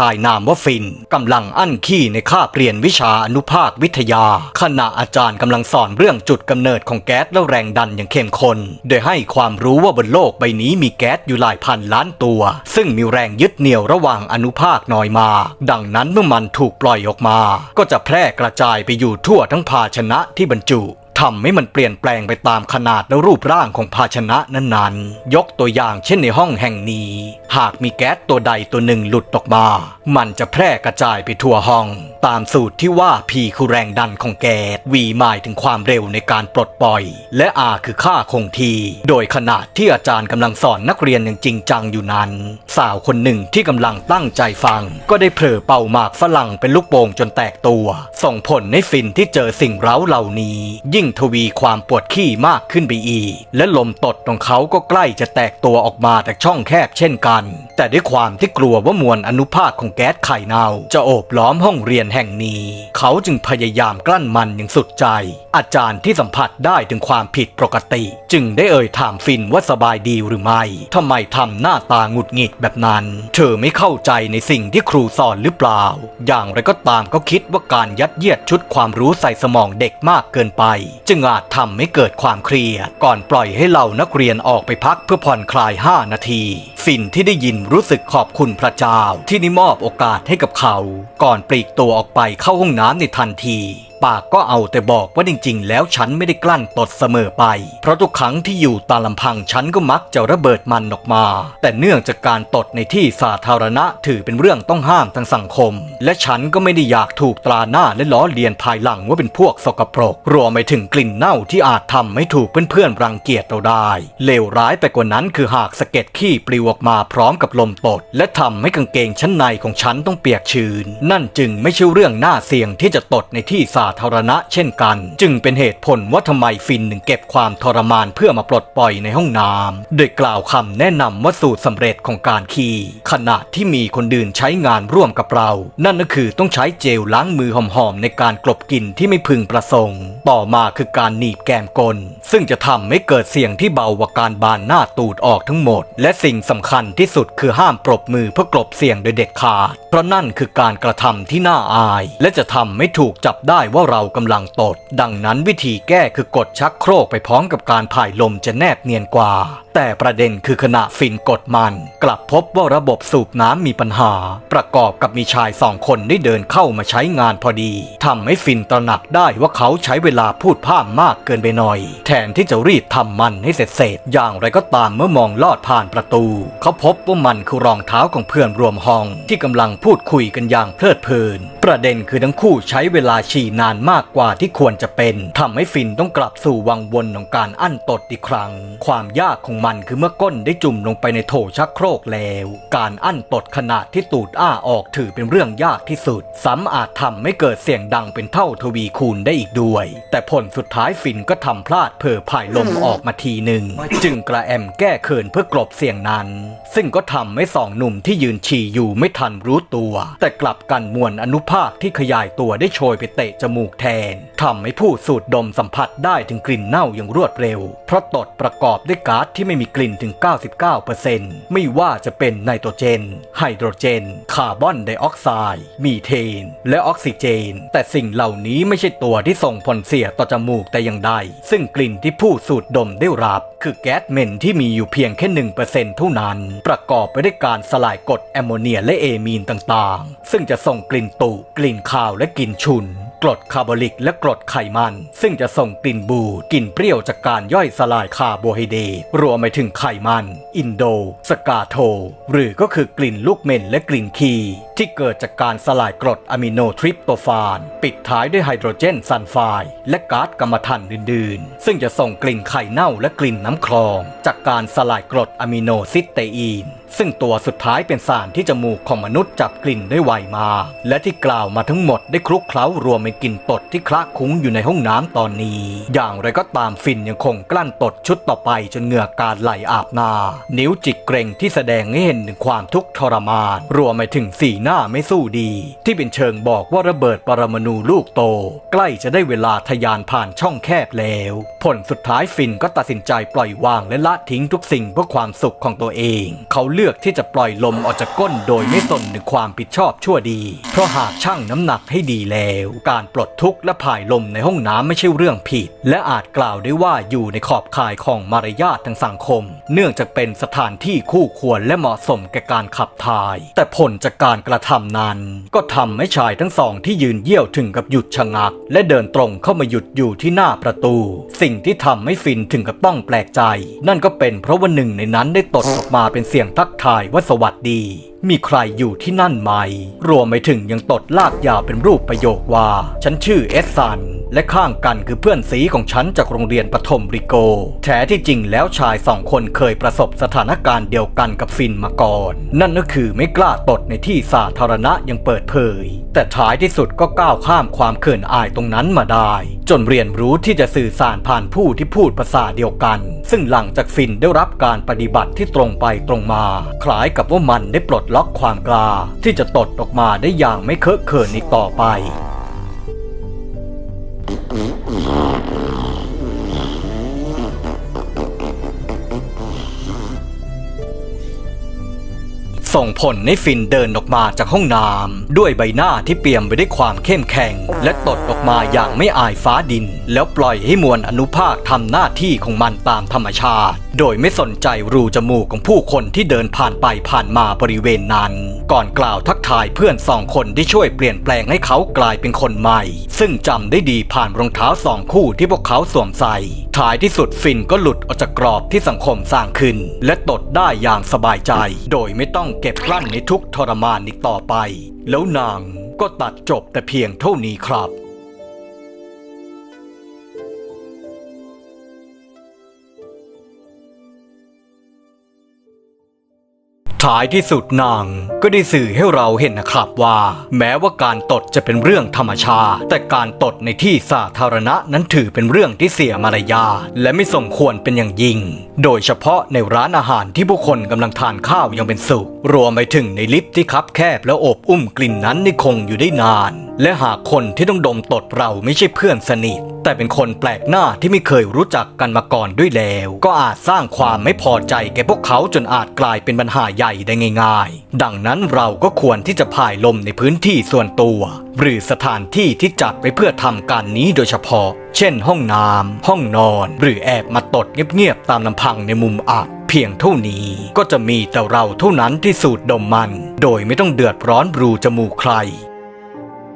ชายนามว่าฟินกำลังอั้นขี้ในคาบเรียนวิชาอนุภาควิทยา ขณะอาจารย์กำลังสอนเรื่องจุดกำเนิดของแก๊สและแรงดันอย่างเข้มข้นโดยให้ความรู้ว่าบนโลกใบนี้มีแก๊สอยู่หลายพันล้านตัว ซึ่งมีแรงยึดเหนี่ยวระหว่างอนุภาคน้อยมา ดังนั้นเมื่อมันถูกปล่อยออกมา ก็จะแพร่กระจายไปอยู่ทั่วทั้งภาชนะที่บรรจุ ทำให้มันเปลี่ยนแปลงไปตามขนาดและรูปร่างของภาชนะนั้นๆ ยกตัวอย่างเช่นในห้องแห่งนี้ หากมีแก๊สตัวใดตัวหนึ่งหลุดออกมา มันจะแพร่กระจายไปทั่วห้อง ตามสูตรที่ว่า P คือแรงดันของแก๊ส V หมายถึงความเร็วในการปลดปล่อย และ R คือค่าคงที่ โดยขณะที่อาจารย์กำลังสอนนักเรียนอย่างจริงจังอยู่นั้น สาวคนหนึ่งที่กำลังตั้งใจฟัง ก็ได้เผลอเป่าหมากฝรั่งเป็นลูกโป่งจนแตกตัว ส่งผลให้ฟินที่เจอสิ่งเร้าเหล่านี้ ยิ่งทวีความปวดขี้มากขึ้นไปอีก และลมตดของเขาก็ใกล้จะแตกตัวออกมาจากช่องแคบเช่นกัน แต่ด้วยความที่กลัวว่ามวลอนุภาคของแก๊สไข่เน่าจะโอบล้อมห้องเรียนแห่งนี้ เขาจึงพยายามกลั้นมันอย่างสุดใจ อาจารย์ที่สัมผัสได้ถึงความผิดปกติ จึงได้เอ่ยถามฟินว่าสบายดีหรือไม่ทำไมทำหน้าตาหงุดหงิดแบบนั้น เธอไม่เข้าใจในสิ่งที่ครูสอนหรือเปล่า อย่างไรก็ตามก็คิดว่าการยัดเยียดชุดความรู้ใส่สมองเด็กมากเกินไปจึงอาจทำให้เกิดความเครียดก่อนปล่อยให้เหล่านักเรียนออกไปพักเพื่อผ่อนคลาย 5 นาทีฟินที่ได้ยินรู้สึกขอบคุณพระเจ้าที่นิมอบโอกาสให้กับเขา ก่อนปลีกตัวออกไปเข้าห้องน้ำในทันที ปากก็เอาแต่บอกว่าจริง ๆ แล้วฉันไม่ได้กลั้นตดเสมอไป เพราะทุกครั้งที่อยู่ตามลำพังฉันก็มักจะระเบิดมันออกมา แต่เนื่องจากการตดในที่สาธารณะถือเป็นเรื่องต้องห้ามทางสังคม และฉันก็ไม่ได้อยากถูกตราหน้าและล้อเลียนภายหลังว่าเป็นพวกสกปรก รวมไปถึงกลิ่นเน่าที่อาจทำให้ถูกเพื่อนๆรังเกียจเราได้ เลวร้ายไปกว่านั้นคือหากสะเก็ดขี้ปลิวออกมาพร้อมกับลมตด และทำให้กางเกงชั้นในของฉันต้องเปียกชื้น นั่นจึงไม่ใช่เรื่องน่าเสี่ยงที่จะตดในที่สาธารณะเช่นกัน จึงเป็นเหตุผลว่าทำไมฟินถึงเก็บความทรมานเพื่อมาปลดปล่อยในห้องน้ำโดยกล่าวคำแนะนำว่าสูตรสำเร็จของการขี่ขณะที่มีคนดื่นใช้งานร่วมกับเรา นั่นก็คือต้องใช้เจลล้างมือหอมๆในการกลบกลิ่นที่ไม่พึงประสงค์ ต่อมาคือการหนีบแกมกล ซึ่งจะทำให้เกิดเสียงที่เบากว่าการบานหน้าตูดออกทั้งหมด และสิ่งสำคัญที่สุดคือห้ามปรบมือเพื่อกลบเสียงโดยเด็ดขาด เพราะนั่นคือการกระทำที่น่าอาย และจะทำให้ถูกจับได้ว่าเรากำลังตด ดังนั้นวิธีแก้คือกดชักโครกไปพร้อมกับการผ่ายลมจะแนบเนียนกว่าแต่ประเด็นคือขณะฟินกดมัน กลับพบว่าระบบสูบน้ำมีปัญหา ประกอบกับมีชายสองคนได้เดินเข้ามาใช้งานพอดีทำให้ฟินตระหนักได้ว่าเขาใช้เวลาพูดพร่ำมากเกินไปหน่อย แทนที่จะรีบทำมันให้เสร็จเสร็จๆอย่างไรก็ตามเมื่อมองลอดผ่านประตู เขาพบว่ามันคือรองเท้าของเพื่อนรวมห้อง ที่กำลังพูดคุยกันอย่างเพลิดเพลิน ประเด็นคือทั้งคู่ใช้เวลาฉี่นานมากกว่าที่ควรจะเป็นทำให้ฟินต้องกลับสู่วังวนของการอั้นตดอีกครั้ง ความยากของมันคือเมื่อก้นได้จุ่มลงไปในโถชักโครกแล้ว การอั้นตดขณะที่ตูดอ้าออกถือเป็นเรื่องยากที่สุดซ้ำอาจทำให้เกิดเสียงดังเป็นเท่าทวีคูณได้อีกด้วย แต่ผลสุดท้ายฟินก็ทำพลาดเผลอผ่ายลมออกมาทีหนึ่ง จึงกระแอมแก้เขินเพื่อกลบเสียงนั้น ซึ่งก็ทำให้สองหนุ่มที่ยืนฉี่อยู่ไม่ทันรู้ตัว แต่กลับกันมวลอนุภาคที่ขยายตัวได้โชยไปเตะจมูกแทนทำให้ผู้สูดดมสัมผัสได้ถึงกลิ่นเน่าอย่างรวดเร็ว เพราะตดประกอบด้วยก๊าซที่ไม่มีกลิ่นถึง 99%ไม่ว่าจะเป็นไนโตรเจน ไฮโดรเจน คาร์บอนไดออกไซด์มีเทน และออกซิเจน แต่สิ่งเหล่านี้ไม่ใช่ตัวที่ส่งผลเสียต่อจมูกแต่อย่างใด ซึ่งกลิ่นที่ผู้สูดดมได้รับ คือแก๊สเหม็นที่มีอยู่เพียงแค่ 1%เท่านั้น ประกอบไปด้วยการสลายกรดแอมโมเนียและเอมีนต่างๆ ซึ่งจะส่งกลิ่นตุกลิ่นคาวและกลิ่นฉุน กรดคาร์บอลิกและกรดไขมัน ซึ่งจะส่งกลิ่นบูดกลิ่นเปรี้ยวจากการย่อยสลายคาร์โบไฮเดรตรวมไปถึงไขมัน อินโด สกาโท หรือก็คือกลิ่นลูกเมนและกลิ่นคี ที่เกิดจากการสลายกรดอะมิโนทริปโตฟานปิดท้ายด้วยไฮโดรเจนซัลไฟด์และก๊าซกัมมันถันอื่นๆ ซึ่งจะส่งกลิ่นไข่เน่าและกลิ่นน้ำคลอง จากการสลายกรดอะมิโนซิสเตอีน ซึ่งตัวสุดท้ายเป็นสารที่จมูกของมนุษย์จับกลิ่นได้ไวมา และที่กล่าวมาทั้งหมดได้คลุกเคล้ารวมเป็นกลิ่นตดที่คละคุ้งอยู่ในห้องน้ำตอนนี้ อย่างไรก็ตามฟินยังคงกลั้นตดชุดต่อไปจนเหงื่อการไหลอาบหน้า นิ้วจิกเกรงที่แสดงให้เห็นถึงความทุกข์ทรมาน รวมไปถึงสีหน้าไม่สู้ดี ที่เป็นเชิงบอกว่าระเบิดปรมาณูลูกโต ใกล้จะได้เวลาทะยานผ่านช่องแคบแล้ว ผลสุดท้ายฟินก็ตัดสินใจปล่อยวางและละทิ้งทุกสิ่งเพื่อความสุขของตัวเอง เขาเลือลือกที่จะปล่อยลมออกจากก้นโดยไม่สนถึงความผิดชอบชั่วดี เพราะหากชั่งน้ำหนักให้ดีแล้ว การปลดทุกข์และผ่ายลมในห้องน้ำไม่ใช่เรื่องผิด และอาจกล่าวได้ว่าอยู่ในขอบข่ายของมารยาททางสังคม เนื่องจากเป็นสถานที่คู่ควรและเหมาะสมแก่การขับถ่าย แต่ผลจากการกระทำนั้น ก็ทำให้ชายทั้งสองที่ยืนเยี่ยวถึงกับหยุดชะงัก และเดินตรงเข้ามาหยุดอยู่ที่หน้าประตู สิ่งที่ทำให้ฟินถึงกับต้องแปลกใจ นั่นก็เป็นเพราะว่าหนึ่งในนั้นได้ตดออกมาเป็นเสียงทักทายว่าสวัสดีมีใครอยู่ที่นั่นไหม รวมไปถึงยังตดลากยาวเป็นรูปประโยคว่า ฉันชื่อเอสซัน และข้างกันคือเพื่อนสีของฉันจากโรงเรียนปฐมริโก แท้ที่จริงแล้วชายสองคนเคยประสบสถานการณ์เดียวกันกับฟินมาก่อน นั่นก็คือไม่กล้าตดในที่สาธารณะยังเปิดเผย แต่ท้ายที่สุดก็ก้าวข้ามความเขินอายตรงนั้นมาได้ จนเรียนรู้ที่จะสื่อสารผ่านผู้ที่พูดภาษาเดียวกัน ซึ่งหลังจากฟินได้รับการปฏิบัติที่ตรงไปตรงมา คล้ายกับว่ามันได้ปลดล็อกความกล้าที่จะตดออกมาได้อย่างไม่เคอะเขินอีกต่อไป ส่งผลให้ฟินเดินออกมาจากห้องน้ำด้วยใบหน้าที่เปี่ยมไปด้วยความเข้มแข็ง และตดออกมาอย่างไม่อายฟ้าดิน แล้วปล่อยให้มวลอนุภาคทำหน้าที่ของมันตามธรรมชาติ โดยไม่สนใจรูจมูกของผู้คนที่เดินผ่านไปผ่านมาบริเวณนั้น ก่อนกล่าวทักทายเพื่อนสองคนที่ช่วยเปลี่ยนแปลงให้เขากลายเป็นคนใหม่ ซึ่งจำได้ดีผ่านรองเท้าสองคู่ที่พวกเขาสวมใส่ ท้ายที่สุดฟินก็หลุดออกจากกรอบที่สังคมสร้างขึ้น และตดได้อย่างสบายใจ โดยไม่ต้องเก็บกลั้นในทุกทรมานอีกต่อไป แล้วนางก็ตัดจบแต่เพียงเท่านี้ครับ ท้ายที่สุดนางก็ได้สื่อให้เราเห็นนะครับว่า แม้ว่าการตดจะเป็นเรื่องธรรมชาติ แต่การตดในที่สาธารณะนั้นถือเป็นเรื่องที่เสียมารยาทและไม่สมควรเป็นอย่างยิ่ง โดยเฉพาะในร้านอาหารที่ผู้คนกำลังทานข้าวยังเป็นสุข รวมไปถึงในลิฟต์ที่คับแคบและอบอุ้มกลิ่นนั้นได้คงอยู่ได้นาน และหากคนที่ต้องดมตดเราไม่ใช่เพื่อนสนิท แต่เป็นคนแปลกหน้าที่ไม่เคยรู้จักกันมาก่อนด้วยแล้ว ก็อาจสร้างความไม่พอใจแก่พวกเขาจนอาจกลายเป็นปัญหาใหญ่ได้ง่าย ๆ ดังนั้นเราก็ควรที่จะพ่ายลมในพื้นที่ส่วนตัว หรือสถานที่ที่จัดไว้เพื่อทำการนี้โดยเฉพาะ เช่น ห้องน้ำห้องนอน หรือแอบมาตดเงียบๆตามลำพังในมุมอับเพียงเท่านี้ก็จะมีแต่เราเท่านั้นที่สูดดมมัน โดยไม่ต้องเดือดร้อนรูจมูกใคร